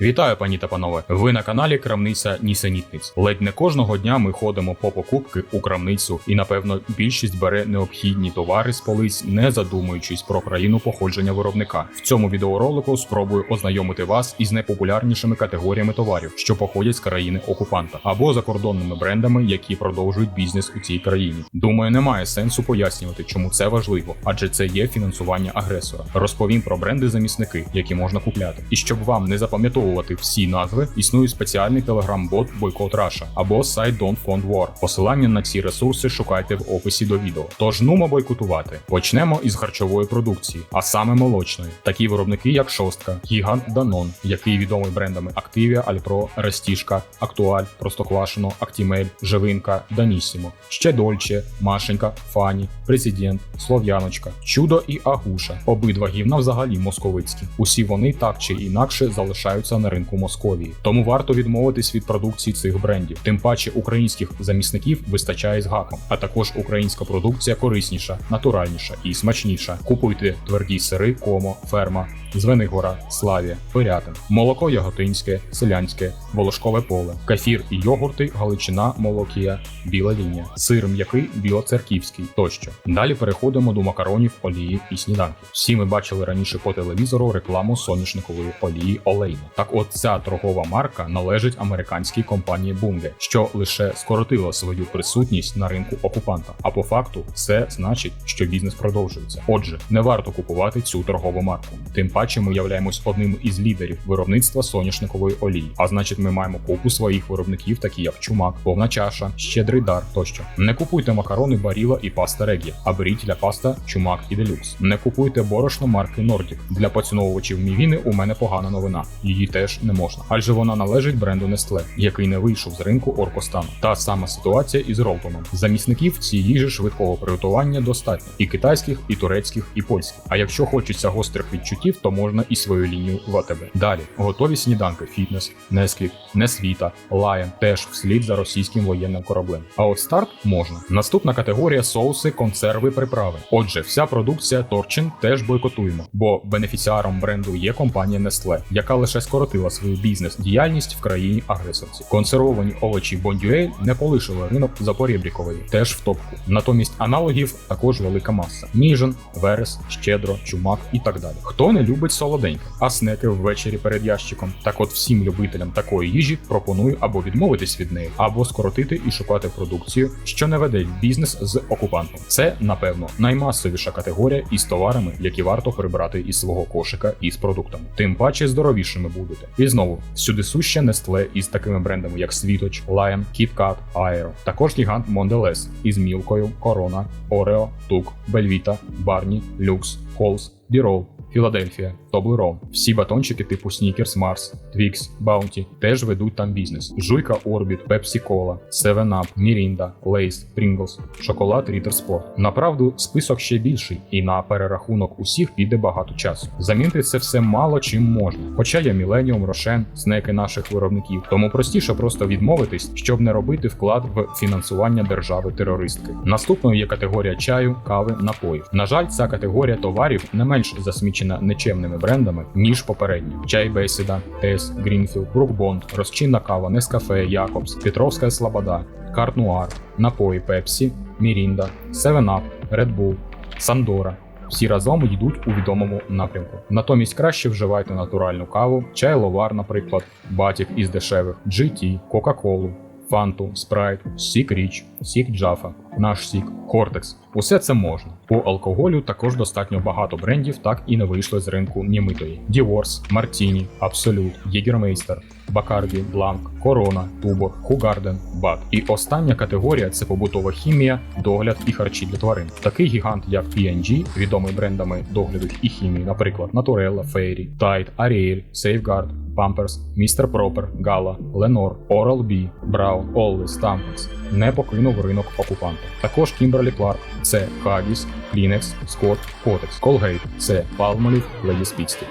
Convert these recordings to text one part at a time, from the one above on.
Вітаю, пані та панове! Ви на каналі Крамниця Нісенітниць. Ледь не кожного дня ми ходимо по покупки у крамницю, і напевно більшість бере необхідні товари з полиць, не задумуючись про країну походження виробника. В цьому відеоролику спробую ознайомити вас із найпопулярнішими категоріями товарів, що походять з країни окупанта, або закордонними брендами, які продовжують бізнес у цій країні. Думаю, немає сенсу пояснювати, чому це важливо, адже це є фінансування агресора. Розповім про бренди замісники, які можна купляти, і щоб вам не запам'ятовувати всі назви, існує спеціальний телеграм-бот Boycott Russia або сайт Don't Fund War. Посилання на ці ресурси шукайте в описі до відео. Тож нумо бойкотувати. Почнемо із харчової продукції, а саме молочної. Такі виробники, як Шостка, Гігант Данон, який відомий брендами Activia, Альпро, Рестішка, Актуаль, Простоквашино, Актімель, Живинка, Данісімо, ще Дольче, Машенька, Фані, Президент, Слов'яночка, Чудо і Агуша. Обидва гівна взагалі московицькі. Усі вони так чи інакше залишаються на ринку Московії. Тому варто відмовитись від продукції цих брендів. Тим паче українських замісників вистачає з гаком, а також українська продукція корисніша, натуральніша і смачніша. Купуйте тверді сири, комо, ферма. Звенигора, Славія, Пирятин, молоко яготинське, селянське, волошкове поле, кефір і йогурти, галичина, молокія, біла лінія, сир м'який, білоцерківський тощо. Далі переходимо до макаронів, олії і сніданків. Всі ми бачили раніше по телевізору рекламу соняшникової олії Олейна. Так, от ця торгова марка належить американській компанії Bunge, що лише скоротила свою присутність на ринку окупанта. А по факту це значить, що бізнес продовжується. Отже, не варто купувати цю торгову марку. Тим паче ми являємось одним із лідерів виробництва соняшникової олії. А значить, ми маємо купу своїх виробників, такі як чумак, повна чаша, щедрий дар тощо. Не купуйте макарони Баріла і паста Регі, а беріть для паста чумак і делюкс. Не купуйте борошно марки Nordic. Для поціновувачів мівіни у мене погана новина. Її теж не можна, адже вона належить бренду Nestle, який не вийшов з ринку Оркостану. Та сама ситуація із Ролтоном. Замісників цієї їжі швидкого приготування достатньо і китайських, і турецьких, і польських. А якщо хочеться гострих відчуттів, то можна і свою лінію в АТБ. Далі готові сніданки, фітнес, Несквік, Несвіта, Лайон теж вслід за російським воєнним кораблем. А от старт можна. Наступна категорія соуси, консерви, приправи. Отже, вся продукція Торчин теж бойкотуємо, бо бенефіціаром бренду є компанія Nestle, яка лише скоротила свою бізнес-діяльність в країні агресорці. Консервовані овочі Бондюель не полишили ринок Запорєбрікової, теж в топку. Натомість аналогів також велика маса: Ніжин, Верес, Щедро, Чумак і так далі. Хто не любить солоденьке, а снеки ввечері перед ящиком. Так от всім любителям такої їжі пропоную або відмовитись від неї, або скоротити і шукати продукцію, що не веде в бізнес з окупантом. Це, напевно, наймасовіша категорія із товарами, які варто прибрати із свого кошика із продуктами. Тим паче здоровішими будете. І знову сюди суще Nestle із такими брендами, як Світоч, Lion, KitKat, Aero. Також гігант Mondelez із мілкою, Корона, Орео, Тук, Бельвіта, Барні, Люкс, Холс, Дірол. Філадельфія, Тобlerone. Всі батончики типу Snickers, Mars, Twix, Bounty теж ведуть там бізнес. Жуйка Orbit, Pepsi Cola, 7up, Mirinda, Lay's, Pringles, шоколад Ritter Sport. Направду, список ще більший, і на перерахунок усіх піде багато часу. Замінити це все мало чим можна. Хоча є Millennium, Рошен, снеки наших виробників, тому простіше просто відмовитись, щоб не робити вклад в фінансування держави терористки. Наступною є категорія чаю, кави, напоїв. На жаль, ця категорія товарів не менш засмічена нечемними брендами, ніж попередні. Чай Бесіда, Тес, Грінфілд, Брукбонд, розчинна кава, Нескафе, Якобс, Петровська Слобода, Карт Нуар, напої Пепсі, Мірінда, 7up, Red Bull, Сандора. Всі разом йдуть у відомому напрямку. Натомість краще вживайте натуральну каву, чай ловар, наприклад, батік із дешевих, GT, Кока-Колу, Фанту, Спрайт, Сік Річ, Сік Джафа, наш Сік, Кортекс. Усе це можна. По алкоголю також достатньо багато брендів, так і не вийшли з ринку німитої: Діворс, Мартіні, Абсолют, Єгермейстер, Бакарді, Бланк, Корона, Тубор, Хугарден, Бат. І остання категорія це побутова хімія, догляд і харчі для тварин. Такий гігант, як P&G, відомий брендами догляду і хімії, наприклад, Naturella, Fairy, Tide, Ariel, Safeguard, Pampers, Mr. Proper, Gala, Lenor, Oral-B, Brown, Always, Tampons не покинув ринок окупанта. Також Kimberly Clark, це Haggis, Kleenex, Scott, Kotex, Colgate, це Palmolive, Lady Speedster.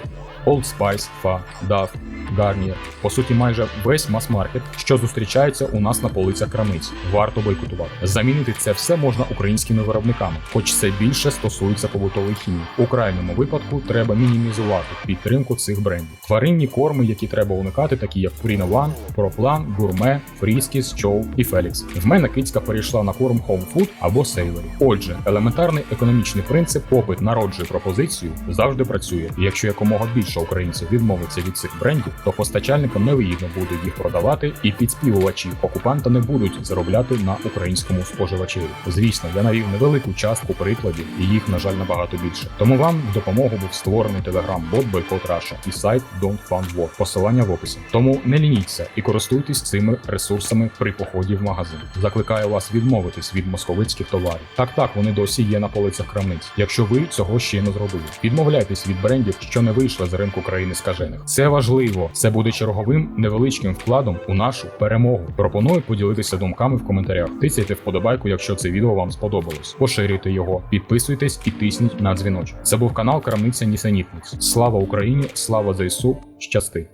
Old Spice, Fa, Dove, Garnier. По суті, майже весь мас-маркет, що зустрічається у нас на полицях крамниць, варто бойкотувати. Замінити це все можна українськими виробниками, хоч це більше стосується побутової хімії. У крайньому випадку треба мінімізувати підтримку цих брендів. Тваринні корми, які треба уникати, такі як Purina One, ProPlan, Gourmet, Friskies, Chow і Felix. В мене кицька перейшла на корм Home Food або Savory. Отже, елементарний економічний принцип попит народжує пропозицію завжди працює. Якщо якомога більше українців відмовиться від цих брендів, то постачальникам невигідно буде їх продавати, і підспівувачі окупанта не будуть заробляти на українському споживачеві. Звісно, я навів невелику частку прикладів, і їх, на жаль, набагато більше. Тому вам в допомогу був створений телеграм-бот Бойкот Раша і сайт Don't Fund War. Посилання в описі. Тому не лініться і користуйтесь цими ресурсами при поході в магазин. Закликаю вас відмовитись від московицьких товарів. Так, так, вони досі є на полицях крамниць. Якщо ви цього ще не зробили, відмовляйтесь від брендів, що не вийшли з ринку країни скажених. Це важливо. Це буде черговим невеличким вкладом у нашу перемогу. Пропоную поділитися думками в коментарях. Тисяйте вподобайку, якщо це відео вам сподобалось. Поширюйте його, підписуйтесь і тисніть на дзвіночок. Це був канал Крамниця Нісенітниць. Слава Україні! Слава ЗСУ! Щасти!